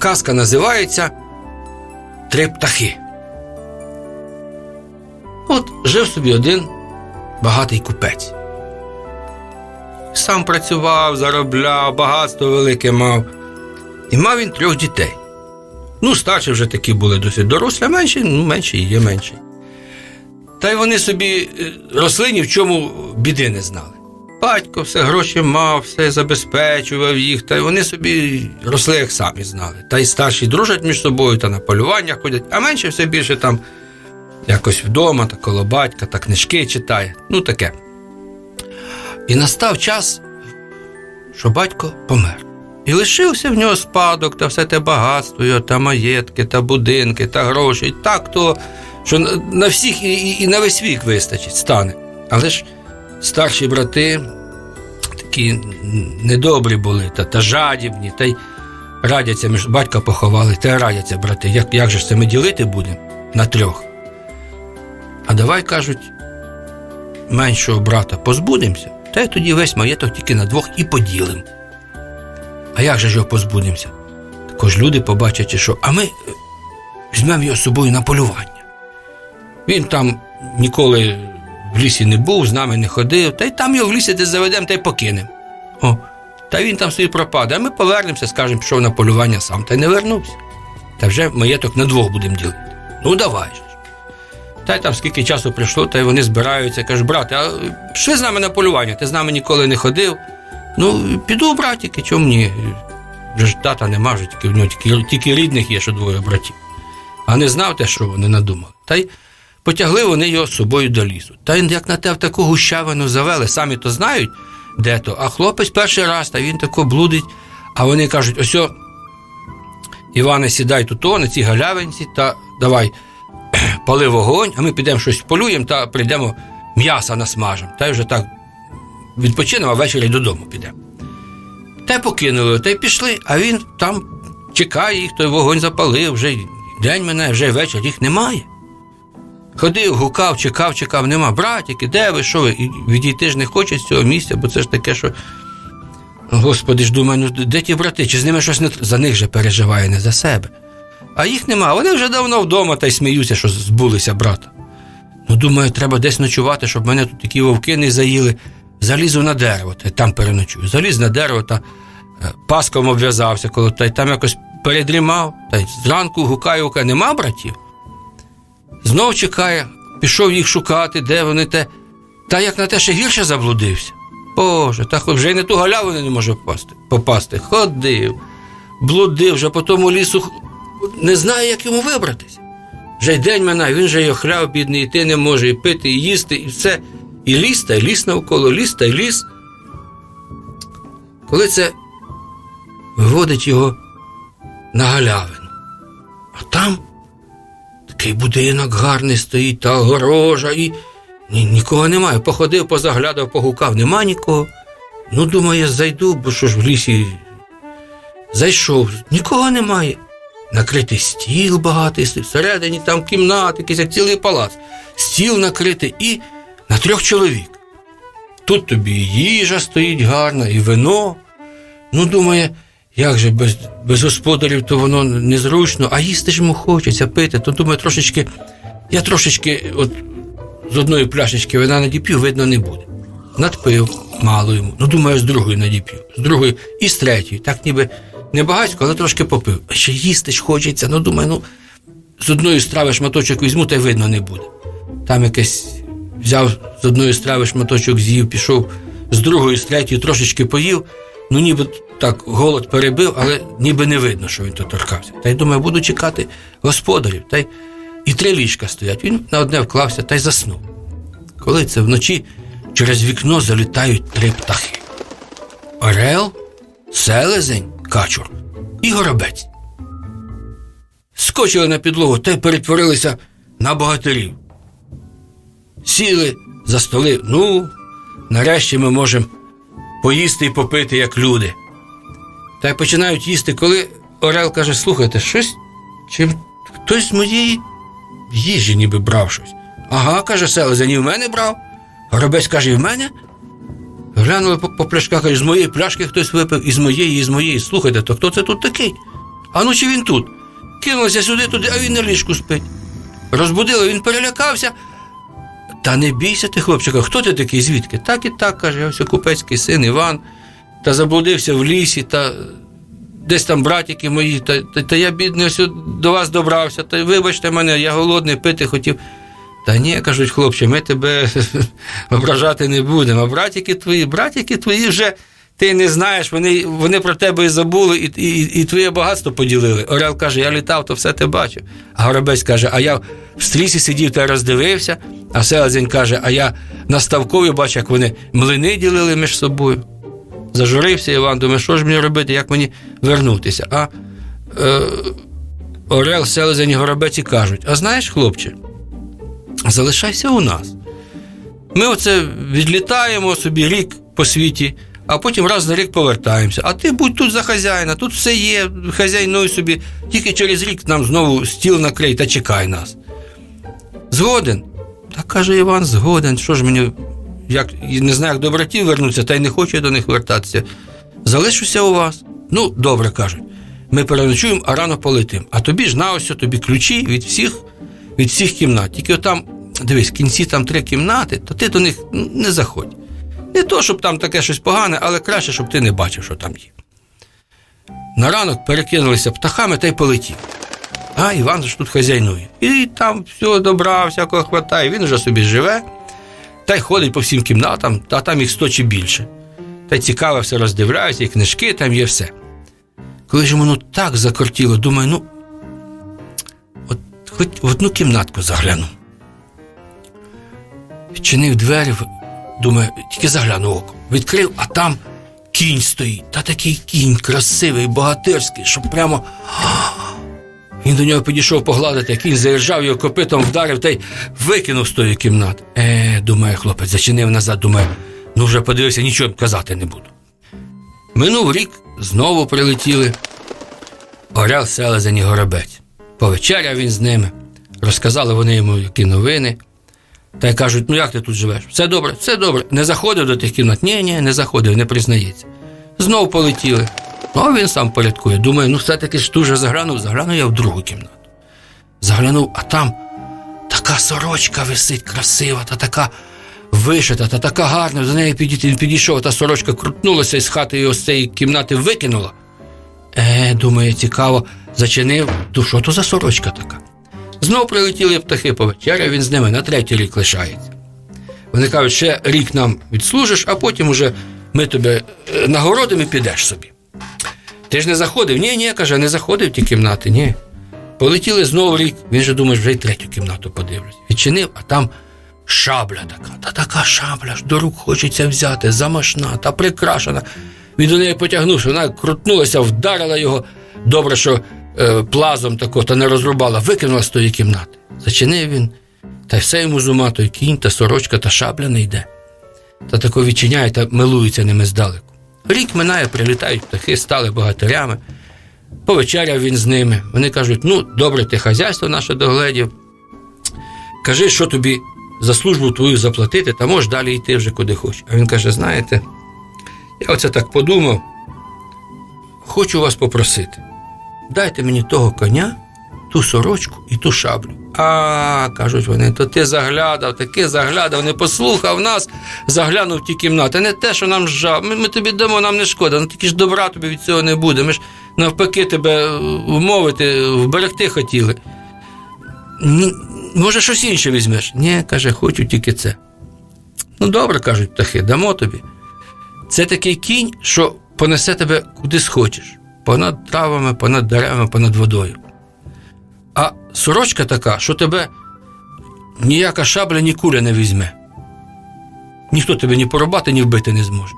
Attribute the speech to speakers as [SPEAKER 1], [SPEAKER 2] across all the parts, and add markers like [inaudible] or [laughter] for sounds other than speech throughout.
[SPEAKER 1] казка називається Три птахи. От жив собі один багатий купець. Сам працював, заробляв, багатство велике мав. І мав він трьох дітей. Ну, старші вже такі були досить дорослі, а менші, ну, менші і є менші. Та й вони собі е, росли ні в чому біди не знали. Батько все гроші мав, все забезпечував їх, та вони собі росли, як самі знали. Та й старші дружать між собою та на полювання ходять, а менші все більше там якось вдома, та коло батька, та книжки читає. Ну таке. І настав час, що батько помер. І лишився в нього спадок та все те багатство, та маєтки, та будинки, та гроші. Так то, що на всіх і, і, і на весь вік вистачить, стане. Але ж старші брати такі недобрі були, та, та жадібні, та й радяться між батька поховали, та радяться брати. Як, як же ж це ми ділити будемо на трьох? А давай кажуть, меншого брата позбудемося, та й тоді весь маєток тільки на двох і поділимо. А як же ж його позбудемося? Також люди побачать, що а ми е, візьмемо його з собою на полювання. Він там ніколи в лісі не був, з нами не ходив, та й там його в лісі десь заведемо та й покинемо. О, та він там собі пропаде, а ми повернемося, скажемо, пішов на полювання сам, та й не вернувся. Та вже маєток на двох будемо ділити. Ну, давай же. Та й там скільки часу прийшло, та й вони збираються, кажуть, брате, а пішли з нами на полювання, ти з нами ніколи не ходив. Ну, піду, братіки, чому ні? Вже ж тата нема, вже тільки в нього тільки, тільки рідних є, що двоє братів. А не знав те, що вони надумали. Та й потягли вони його з собою до лісу. Та й як на те в таку гущавину завели, самі то знають, де то. А хлопець перший раз, та він тако блудить. А вони кажуть: ось, Іване, сідай тут, на цій галявинці, та давай [clears throat] пали вогонь, а ми підемо щось полюємо та прийдемо м'яса насмажемо. Та й вже так відпочинемо, а ввечері додому підемо. Та покинули, та й пішли, а він там чекає їх, той вогонь запалив, вже день мене, вже вечір, їх немає. Ходив, гукав, чекав, чекав, нема. Братіки, де ви, що ви? Відійти ж не хоче з цього місця, бо це ж таке, що. Господи ж думаю, ну де ті брати? Чи з ними щось не за них же переживає, не за себе. А їх нема, вони вже давно вдома та й сміються, що збулися брата. Ну, думаю, треба десь ночувати, щоб мене тут такі вовки не заїли. Залізу на дерево, та й там переночую. Заліз на дерево та е, паском обв'язався, коли та й там якось передрімав, та й зранку гукає, гукає, нема братів. Знов чекає, пішов їх шукати, де вони те. Та як на те ще гірше заблудився. Боже, та хоч вже й на ту галявину не може попасти. попасти. Ходив, блудив, вже по тому лісу не знає, як йому вибратися. Вже й день минає, він же й охляв, бідний, йти не може, і пити, і їсти, і все. І ліс, та й ліс навколо, ліс та й ліс. Коли це виводить його на галявину, а там такий будинок гарний стоїть, та огорожа, і ні, нікого немає. Походив, позаглядав, погукав, нема нікого. Ну, думаю, зайду, бо що ж в лісі. Зайшов, нікого немає. Накритий стіл багатий, всередині там кімнати, якийсь цілий палац. Стіл накритий і на трьох чоловік. Тут тобі і їжа стоїть гарна, і вино. Ну, думає, як же без, без господарів, то воно незручно, а їсти ж йому хочеться пити. То думаю, трошечки, я трошечки от з одної пляшечки вина надіп'ю, видно, не буде. Надпив мало йому. Ну, думаю, з другої надіп'ю, з другої і з третьої. Так ніби не багатько, але трошки попив. А ще їсти ж хочеться. Ну, думаю, ну, з одної страви шматочок візьму, та й видно не буде. Там якесь взяв з одної страви шматочок з'їв, пішов з другої, з третьої трошечки поїв. Ну, ніби так голод перебив, але ніби не видно, що він тут торкався. Та й думаю, буду чекати господарів. Та й і три ліжка стоять. Він на одне вклався та й заснув. Коли це вночі через вікно залітають три птахи: Орел, селезень, качур і горобець. Скочили на підлогу та й перетворилися на богатирів. Сіли за столи. Ну, нарешті ми можемо поїсти і попити, як люди. Та й починають їсти, коли Орел каже: слухайте, щось чим хтось з моєї їжі ніби брав щось. Ага, каже селезень, і в мене брав. Горобець каже, і в мене. Глянули по, по пляшках, каже, з моєї пляшки хтось випив, і з моєї, і з моєї. Слухайте, то хто це тут такий? А ну чи він тут? Кинулася сюди, туди, а він на ліжку спить. Розбудила, він перелякався. Та не бійся ти, хлопчика, хто ти такий, звідки? Так і так, каже, ось купецький син Іван, та заблудився в лісі, та десь там братики мої, та, та, та я бідний ось до вас добрався, та вибачте мене, я голодний, пити хотів. Та ні, кажуть, хлопче, ми тебе [laughs] ображати не будемо. А братики твої, братики твої вже ти не знаєш, вони, вони про тебе і забули, і, і, і твоє багатство поділили. Орел каже, я літав, то все ти бачив. А горобець каже, а я в стрісі сидів та роздивився, а селезень каже, а я на ставкові бачу, як вони млини ділили між собою. Зажурився Іван, думає, що ж мені робити, як мені вернутися? А е, Орел, селезень і горобець і кажуть: а знаєш, хлопче, залишайся у нас. Ми оце відлітаємо собі рік по світі, а потім раз на рік повертаємося. А ти будь тут за хазяїна, тут все є, хазяйнуй собі, тільки через рік нам знову стіл накрий та чекай нас. Згоден. Та каже Іван, згоден. Що ж мені, як не знаю, як до братів вернутися, та й не хочу до них вертатися. Залишуся у вас. Ну, добре кажуть. Ми переночуємо, а рано полетимо. А тобі ж на ось тобі ключі від всіх, від всіх кімнат. Тільки там, дивись, в кінці там три кімнати, то ти до них не заходь. Не то, щоб там таке щось погане, але краще, щоб ти не бачив, що там є. На ранок перекинулися птахами та й полетів. А Іван ж тут хазяйнує. І там все добра, всякого хватає. Він вже собі живе, та й ходить по всім кімнатам, та там їх сто чи більше. Та й цікаво все роздивляється, і книжки там є все. Коли ж ну так закортіло, думаю, ну, от хоч в одну кімнатку загляну. Відчинив двері, думаю, тільки загляну око. Відкрив, а там кінь стоїть. Та такий кінь красивий, богатирський, що прямо. [gasps] Він до нього підійшов погладити, кінь заіржав його копитом, вдарив та й викинув з тої кімнати. Е, думає, хлопець, зачинив назад, думає, ну вже подивився, нічого казати не буду. Минув рік, знову прилетіли. Орел селезень і горобець. Повечеряв він з ними. Розказали вони йому, які новини. Та й кажуть, ну як ти тут живеш? Все добре, все добре. Не заходив до тих кімнат? Ні, ні, не заходив, не признається. Знов полетіли. Ну, а він сам порядкує. Думає, ну все-таки ж дуже заглянув, заглянув я в другу кімнату. Заглянув, а там така сорочка висить, красива, та така вишита, та така гарна. До неї. Він підійшов, та сорочка крутнулася і з хати його з цієї кімнати викинула. Е, думає, цікаво, зачинив. То що то за сорочка така? Знов прилетіли птахи повечеря, він з ними на третій рік лишається. Вони кажуть, ще рік нам відслужиш, а потім уже ми тебе е, нагородимо і підеш собі. Ти ж не заходив? Ні, ні, каже, не заходив в ті кімнати, ні. Полетіли знову рік, він же думає, вже й третю кімнату подивлюсь. Відчинив, а там шабля така, та така шабля ж до рук хочеться взяти, замашна та прикрашена. Він до неї потягнувся, вона крутнулася, вдарила його. Добре, що плазом тако, та не розрубала, викинула з тої кімнати. Зачинив він, та все йому з ума той кінь, та сорочка, та шабля не йде. Та тако відчиняє та милується ними здалеку. Рік минає, прилітають птахи, стали богатирями. Повечеряв він з ними. Вони кажуть: ну, добре, ти хазяйство наше догледів. Кажи, що тобі за службу твою заплатити, та можеш далі йти вже куди хочеш. А він каже: знаєте, я оце так подумав. Хочу вас попросити. Дайте мені того коня, ту сорочку і ту шаблю. А, кажуть вони, то ти заглядав, таки заглядав, не послухав нас, заглянув в ті кімнати. Не те, що нам жав. Ми, ми тобі дамо, нам не шкода, ну тільки ж добра тобі від цього не буде. Ми ж навпаки тебе вмовити, вберегти хотіли. Ні, може, щось інше візьмеш? Ні, каже, хочу тільки це. Ну, добре, кажуть птахи, дамо тобі. Це такий кінь, що понесе тебе куди схочеш. Понад травами, понад деревами, понад водою. А сорочка така, що тебе ніяка шабля, ні куля не візьме. Ніхто тебе ні порубати, ні вбити не зможе.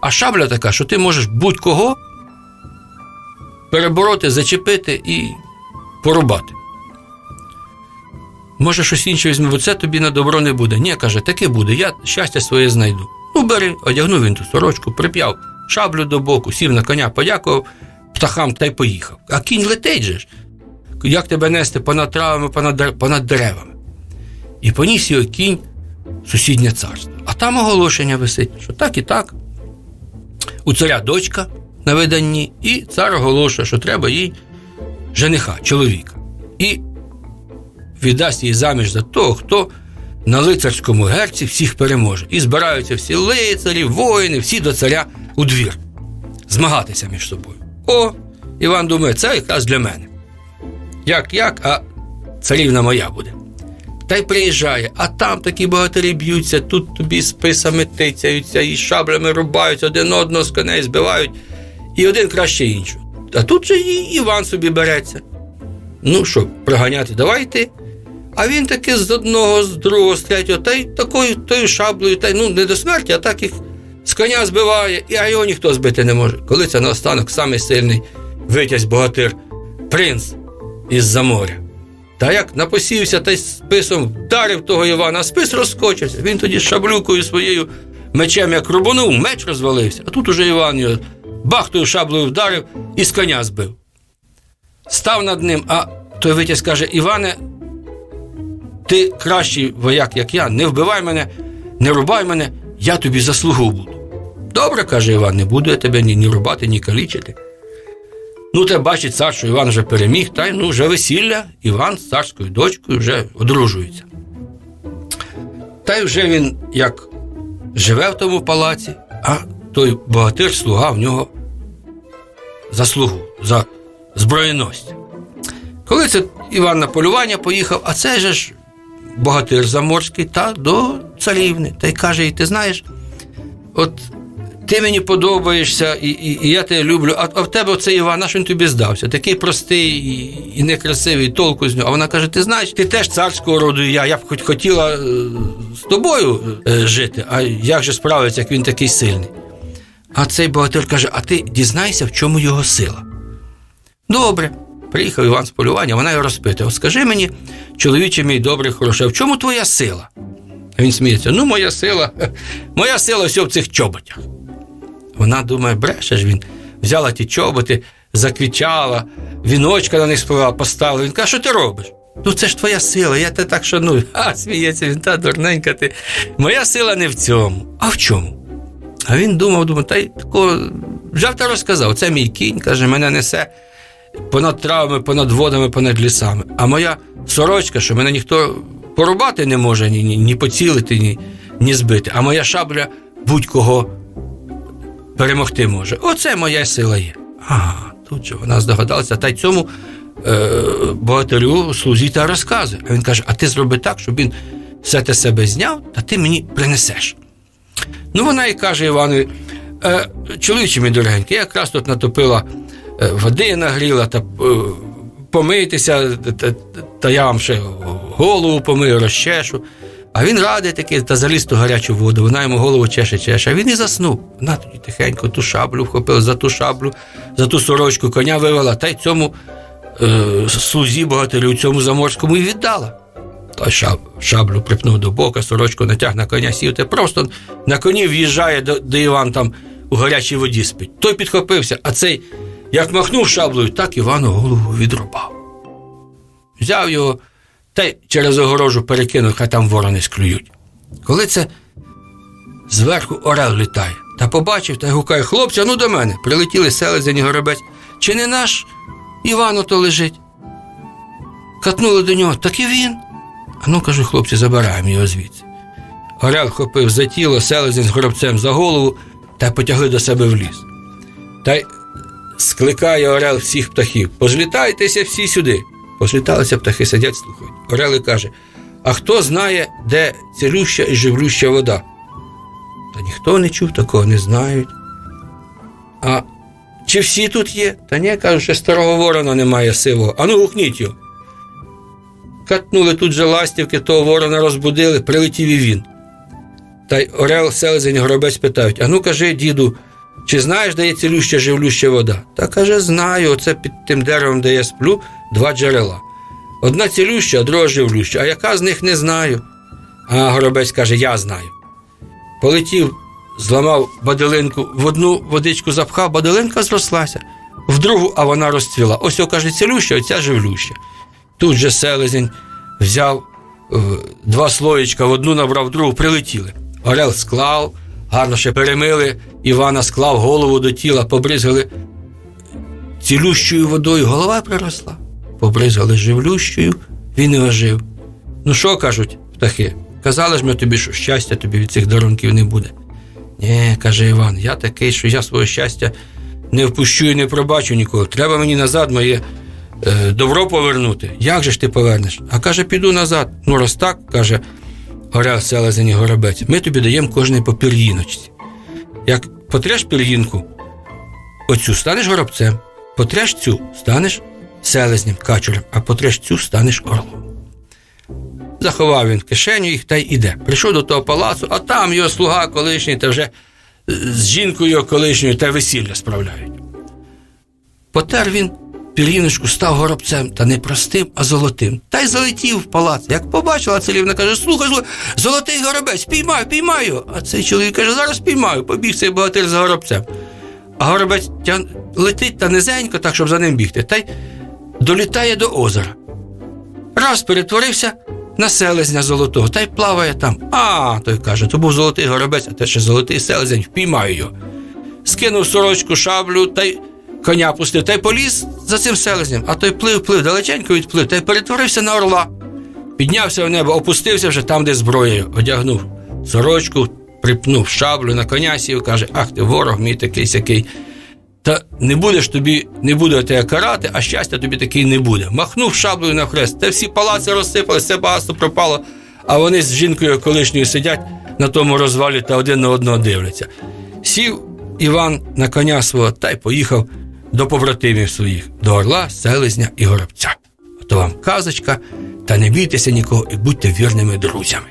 [SPEAKER 1] А шабля така, що ти можеш будь-кого перебороти, зачепити і порубати. Може, щось інше візьме, бо це тобі на добро не буде. Ні, каже, таке буде, я щастя своє знайду. Ну, бери, одягнув він ту сорочку, прип'яв шаблю до боку, сів на коня, подякував птахам та й поїхав. А кінь летить же ж. Як тебе нести понад травами, понад, деревами? І поніс його кінь в сусіднє царство. А там оголошення висить, що так і так. У царя дочка на виданні, і цар оголошує, що треба їй жениха, чоловіка, і віддасть її заміж за того, хто на лицарському герці всіх переможе. І збираються всі лицарі, воїни, всі до царя у двір. Змагатися між собою. О, Іван думає, це якраз для мене. Як, як, а царівна моя буде. Та й приїжджає, а там такі богатирі б'ються, тут тобі списами тицяються, і шаблями рубають, один одного з коней збивають, і один краще іншого. А тут же і Іван собі береться. Ну що, проганяти, давай ти. А він таки з одного, з другого, з третього, та й такою тою шаблею, та й ну не до смерті, а так їх з коня збиває, і а його ніхто збити не може. Коли це наостанок самий сильний витязь богатир, принц із-за моря. Та як напосівся та й списом вдарив того Івана, а спис розскочився. Він тоді шаблюкою своєю мечем як рубанув, меч розвалився. А тут уже Іван його бахтою шаблею вдарив і з коня збив. Став над ним, а той витязь каже: Іване, ти кращий вояк, як я, не вбивай мене, не рубай мене, я тобі заслугу буду. Добре, каже Іван, не буду я тебе ні, ні рубати, ні калічити. Ну, те бачить цар, що Іван вже переміг, та й ну вже весілля, Іван з царською дочкою вже одружується. Та й вже він як живе в тому палаці, а той богатир слуга в нього заслугу за зброєності. Коли це Іван на полювання поїхав, а це же ж богатир заморський та до царівни. Та й каже: їй, ти знаєш, от ти мені подобаєшся, і, і, і я тебе люблю, а, а в тебе оцей Іван, наш він тобі здався. Такий простий і, і некрасивий, толку з нього. А вона каже: ти знаєш, ти теж царського роду, я, я б хоч хотіла е, з тобою е, жити, а як же справиться, як він такий сильний? А цей богатир каже: а ти дізнайся, в чому його сила. Добре. Приїхав Іван з полювання, вона його розпитує: скажи мені, чоловіче мій добрий, хороший, а в чому твоя сила? А він сміється: ну, моя сила, [laughs] моя сила все в цих чоботях. Вона думає, бреше ж він. Взяла ті чоботи, заквічала, віночка на них сповала, поставила. Він каже, що ти робиш? Ну це ж твоя сила, я тебе так шаную. [laughs] А, сміється він, та дурненька ти. Моя сила не в цьому. А в чому? А він думав, думав, та й такого взяв та розказав. Це мій кінь, каже, мене несе понад травами, понад водами, понад лісами. А моя сорочка, що мене ніхто порубати не може, ні, ні, ні поцілити, ні, ні збити. А моя шабля будь-кого перемогти може. Оце моя сила є. Ага, тут же вона здогадалася, та й цьому е, богатирю слузі та розказує. А він каже: а ти зроби так, щоб він все те себе зняв, та ти мені принесеш. Ну, вона і каже Іванові, е, чоловіче мій дорогенький, я якраз тут натопила е, води, нагріла та е, помитися, та, та я вам ще голову помию, розчешу. А він радий такий та заліз ту гарячу воду, вона йому голову чеше, чеше, а він і заснув. Вона тоді тихенько ту шаблю вхопила за ту шаблю, за ту сорочку коня вивела, та й цьому е, слузі богатирю, цьому заморському і віддала. Той шаб, шаблю припнув до бока, сорочку натяг на коня, сів, та просто на коні в'їжджає, до, де Іван там у гарячій воді спить. Той підхопився, а цей, як махнув шаблею, так Івану голову відрубав. Взяв його та й через огорожу перекинув, хай там ворони склюють. Коли це зверху орел літає, та побачив та й гукає, хлопця, ну до мене. Прилетіли селезень і горобець. Чи не наш Іван ото лежить? Катнули до нього, так і він. А ну, кажу, хлопці, забираємо його звідси. Орел хопив за тіло, селезень з горобцем за голову та потягли до себе в ліс. Та й скликає орел всіх птахів. Позлітайтеся всі сюди. Позліталися птахи, сидять, слухають. Орел і каже: А хто знає, де цілюща і живлюща вода? Та ніхто не чув такого, не знають. А чи всі тут є? Та ні, кажуть, що старого ворона немає сивого. Ану, гукніть його. Катнули тут же ластівки, того ворона розбудили, прилетів і він. Та й Орел, селезень, горобець питають: А ну кажи, діду, чи знаєш, де є цілюща живлюща вода? Та каже, знаю, оце під тим деревом, де я сплю, два джерела. Одна цілюща, а друга живлюща, а яка з них не знаю. А горобець каже, я знаю. Полетів, зламав баделинку, в одну водичку запхав, баделинка зрослася, в другу, а вона розцвіла. Ось о, каже, цілюща, оця живлюща. Тут же селезень взяв е, два слоєчка, в одну набрав, в другу прилетіли. Орел склав, гарно ще перемили, Івана склав голову до тіла, побризгали цілющою водою, голова приросла. Побризгали живлющою, він і ожив. Ну що кажуть птахи? Казали ж ми тобі, що щастя тобі від цих дарунків не буде. Ні, каже Іван, я такий, що я свого щастя не впущу і не пробачу ніколи. Треба мені назад моє е, добро повернути. Як же ж ти повернеш? А каже, піду назад. Ну, раз так, каже Орел Селезень і Горобець, ми тобі даємо кожний по пір'їночці. Як потреш пір'їнку, оцю станеш горобцем, потреш цю станеш селезнем, качурем, а потреш цю станеш орлом. Заховав він кишеню їх та й іде. Прийшов до того палацу, а там його слуга колишній та вже з жінкою колишньою та весілля справляють. Потер він пір'їночку, став горобцем, та не простим, а золотим. Та й залетів в палац. Як побачила царівна, каже: слухай, слухай, золотий горобець, піймаю, піймаю. А цей чоловік каже, зараз піймаю, побіг цей богатир за горобцем. А горобець летить та низенько, так, щоб за ним бігти, та й долітає до озера. Раз перетворився на селезня золотого, та й плаває там. А, той каже, то був золотий горобець, а те ще золотий селезень, впіймаю його. Скинув сорочку, шаблю та й коня пустив, та й поліз за цим селезнем, а той плив, плив, далеченько відплив, та й перетворився на орла. Піднявся в небо, опустився вже там, де зброєю, одягнув сорочку, припнув шаблю на коня сів, каже, ах ти ворог мій такий сякий. Та не будеш тобі, не буде тебе карати, а щастя тобі такий не буде. Махнув шаблею на хрест, та всі палаци розсипалися, все багатство пропало, а вони з жінкою колишньою сидять на тому розвалі та один на одного дивляться. Сів Іван на коня свого та й поїхав до побратимів своїх, до орла, селезня і горобця. Ото вам казочка, та не бійтеся нікого і будьте вірними друзями.